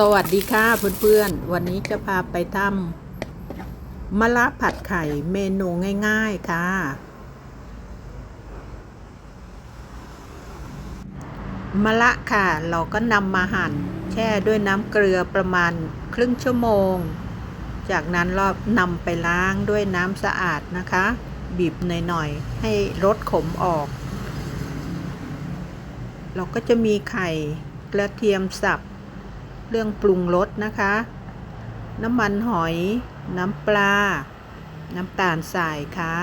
สวัสดีค่ะเพื่อนๆ วันนี้จะพาไปทำมะระผัดไข่เมนูง่ายๆค่ะ มะระค่ะเราก็นำมาหั่น แช่ด้วยน้ำเกลือประมาณครึ่งชั่วโมง จากนั้นเรานำไปล้างด้วยน้ำสะอาดนะคะ บีบหน่อยๆ ให้รสขมออก เราก็จะมีไข่กระเทียมสับ เรื่องปรุงรสนะคะ น้ำมันหอย น้ำปลา น้ำตาลทรายค่ะ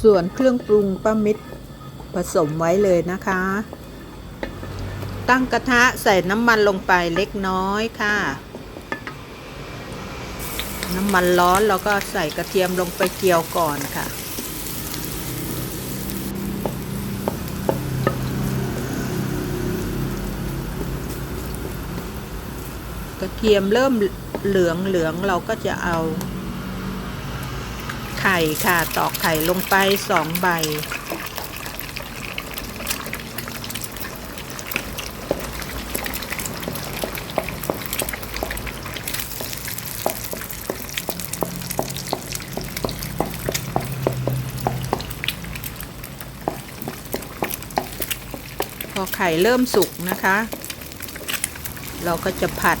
ส่วนเครื่องปรุงป้ามิตรผสมไว้เลยนะคะ ตั้งกระทะใส่น้ำมันลงไปเล็กน้อยค่ะ น้ำมันร้อนเราก็ใส่กระเทียมลงไปเจียวก่อนค่ะ กระเทียมเริ่มเหลืองเหลืองเราก็จะเอา ไข่ค่ะตอกไข่ลงไปสองใบ พอไข่เริ่มสุกนะคะ เราก็จะผัด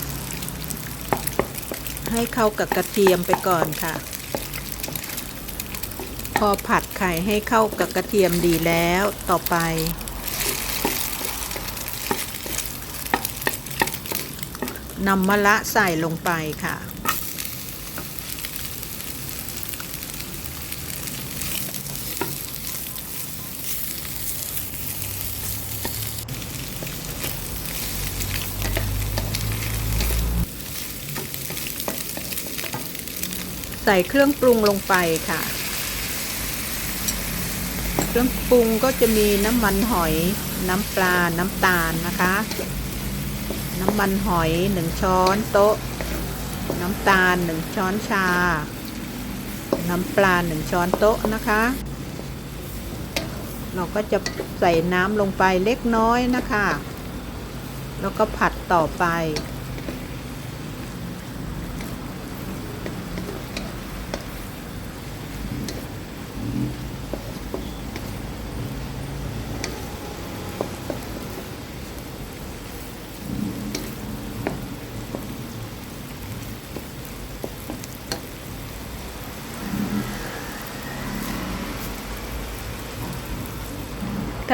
ให้เข้ากับกระเทียมไปก่อนค่ะ พอผัดไข่ให้เข้ากับกระเทียมดีแล้วต่อไป นำมะระใส่ลงไปค่ะ ใส่เครื่องปรุงลงไปค่ะ เครื่องปรุงก็จะมีน้ำมันหอย น้ำปลา น้ำตาลนะคะ น้ำมันหอยหนึ่งช้อนโต๊ะ น้ำตาลหนึ่งช้อนชา น้ำปลาหนึ่งช้อนโต๊ะนะคะ เราก็จะใส่น้ำลงไปเล็กน้อยนะคะ แล้วก็ผัดต่อไป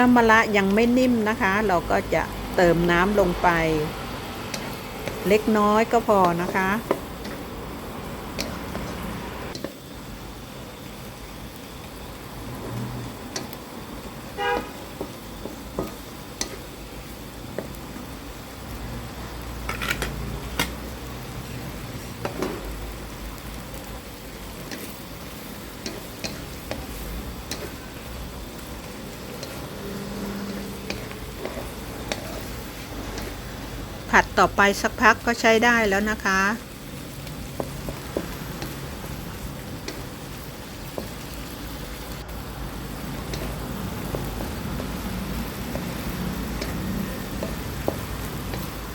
ถ้ามะระยังไม่นิ่มนะคะ เราก็จะเติมน้ำลงไป เล็กน้อยก็พอนะคะ ผัดต่อไปสักพักก็ใช้ได้แล้วนะคะ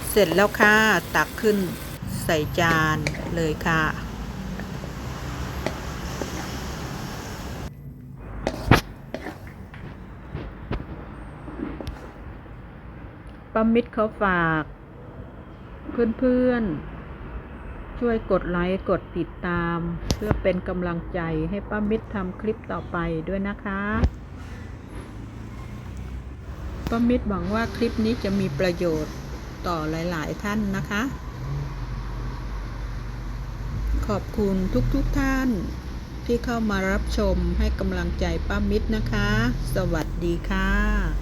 เสร็จแล้วค่ะ ตักขึ้นใส่จานเลยค่ะ ป้ามิตรเขาฝาก เพื่อนๆ ช่วยกดไลค์กดติดตาม เพื่อเป็นกำลังใจให้ป้ามิตรทำคลิปต่อไปด้วยนะคะป้ามิตรหวังว่าคลิปนี้จะมีประโยชน์ต่อหลายๆท่านนะคะ ขอบคุณทุกๆทท่านที่เข้ามารับชมให้กำลังใจป้ามิตรนะคะ สวัสดีค่ะ